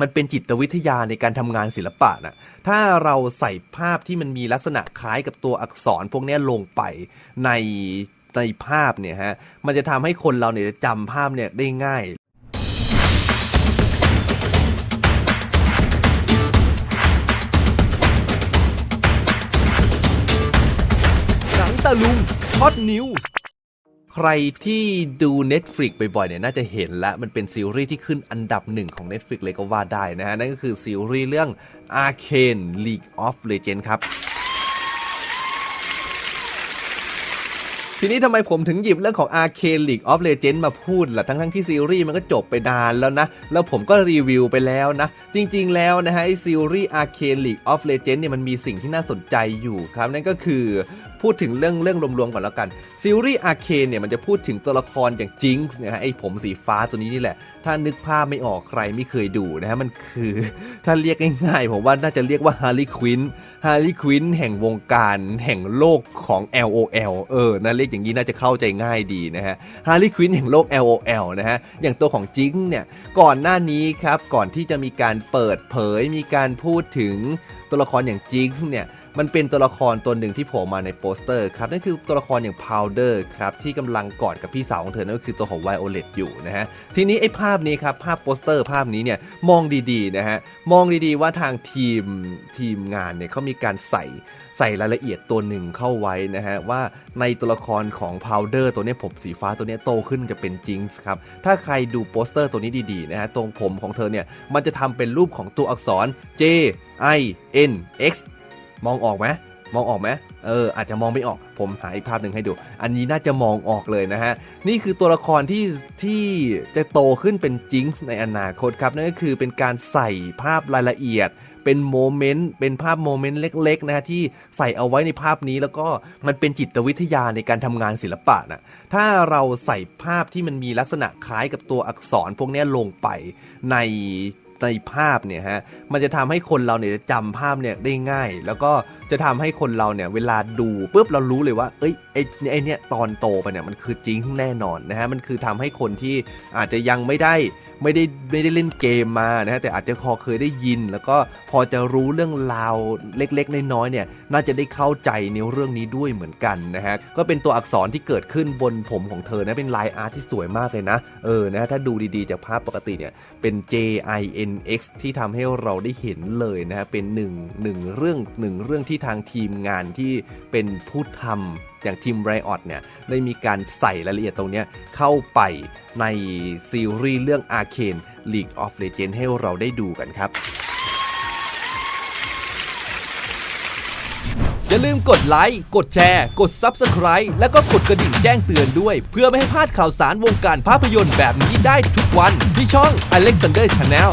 มันเป็นจิตวิทยาในการทำงานศิลปะนะถ้าเราใส่ภาพที่มันมีลักษณะคล้ายกับตัวอักษรพวกนี้ลงไปในในภาพเนี่ยฮะ มันจะทำให้คนเราเนี่ยจำภาพเนี่ยได้ง่ายหนังตะลุงฮอตนิว ใครที่ดู Netflix บ่อยๆเนี่ยน่าจะเห็นแล้วมันเป็นซีรีส์ที่ขึ้นอันดับหนึ่งของ Netflix เลยก็ว่าได้นะฮะ นั่นก็คือซีรีส์เรื่อง Arcane League of Legends ครับทีนี้ทำไมผมถึงหยิบเรื่องของ Arcane League of Legends มาพูดล่ะทั้งๆที่ซีรีส์มันก็จบไปนานแล้วนะ แล้วผมก็รีวิวไปแล้วนะ จริงๆแล้วนะฮะไอซีรีส์ Arcane League of Legends เนี่ยมันมีสิ่งที่น่าสนใจอยู่ครับ นั่นก็คือพูดถึงเรื่องเรื่องรวมๆก่อนแล้วกันซีรีส์ Arcane เนี่ยมันจะพูดถึงตัวละครอย่างจิงส์นะฮะไอ้ผมสีฟ้าตัวนี้นี่แหละ ถ้านึกภาพไม่ออกใครไม่เคยดูนะฮะมันคือถ้าเรียกง่ายๆผมว่าน่าจะเรียกว่าฮาร์ลีควินฮาร์ลีควินแห่งวงการแห่งโลกของ LOL เออนะเรียกอย่างนี้น่าจะเข้าใจง่ายดีนะฮะฮาร์ลีควินแห่งโลก LOL นะฮะอย่างตัวของจิงเนี่ยก่อนหน้านี้ครับก่อนที่จะมีการเปิดเผยมีการพูดถึงตัวละครอย่างจิงเนี่ย มันเป็นตัวละครตัวหนึ่งที่โผล่มาในโปสเตอร์ครับนั่นคือตัวละครอย่าง Powder ครับที่กำลังกอดกับพี่สาวของเธอนั่นก็คือตัวของ Violet อยู่นะฮะทีนี้ไอ้ภาพนี้ครับภาพโปสเตอร์ภาพนี้เนี่ยมองดีๆนะฮะมองดีๆว่าทางทีมทีมงานเนี่ยเขามีการใส่ใส่รายละเอียดตัวหนึ่งเข้าไว้นะฮะว่าในตัวละครของ Powder ตัวนี้ผมสีฟ้าตัวนี้โตขึ้นจะเป็นจิงส์ครับถ้าใครดูโปสเตอร์ตัวนี้ดีๆนะฮะตรงผมของเธอเนี่ยมันจะทำเป็นรูปของตัวอักษร J I N X มองออกไหมมองออกไหมเอออาจจะมองไม่ออกผมหาอีกภาพหนึ่งให้ดู อันนี้น่าจะมองออกเลยนะฮะ นี่คือตัวละครที่ที่จะโตขึ้นเป็นจิงส์ในอนาคตครับ นั่นก็คือเป็นการใส่ภาพรายละเอียด เป็นโมเมนต์เป็นภาพโมเมนต์เล็ก ๆ นะฮะ ที่ใส่เอาไว้ในภาพนี้แล้วก็มันเป็นจิตวิทยาในการทำงานศิลปะนะถ้าเราใส่ภาพที่มันมีลักษณะคล้ายกับตัวอักษรพวกนี้ลงไปใน ในภาพเนี่ยฮะมันจะทำให้คนเราเนี่ยจำภาพเนี่ยได้ง่าย แล้วก็จะทำให้คนเราเนี่ยเวลาดูปุ๊บเรารู้เลยว่า เอ้ยไอ้ไอ้เนี่ยตอนโตไปเนี่ยมันคือจริงแน่นอนนะฮะมันคือทำให้คนที่อาจจะยังไม่ได้ไม่ได้ไม่ได้เล่นเกมมานะฮะแต่อาจจะพอเคยได้ยิน แล้วก็พอจะรู้เรื่องราวเล็กๆ น้อยๆเนี่ยน่าจะได้เข้าใจในเรื่องนี้ด้วยเหมือนกันนะฮะก็เป็นตัวอักษรที่เกิดขึ้นบนผมของเธอนะเป็นลายอาร์ตที่สวยมากเลยนะเออนะฮะถ้าดูดีๆจากภาพปกติเนี่ยเป็น J I N X ที่ทำให้เราได้เห็นเลยนะฮะเป็นหนึ่งหนึ่งเรื่องหนึ่งเรื่องที่ทางทีมงานที่เป็นผู้ทำอย่างทีมไรออดเนี่ยได้มีการใส่รายละเอียดตรงนี้เข้าไปในซีรีส์เรื่อง Arcane League of Legends ให้เราได้ดูกันครับอย่าลืมกดไลค์ กดแชร์ กด Subscribe แล้วก็กดกระดิ่งแจ้งเตือนด้วย เพื่อไม่ให้พลาดข่าวสารวงการภาพยนตร์แบบนี้ได้ทุกวันที่ช่อง Alexander Channel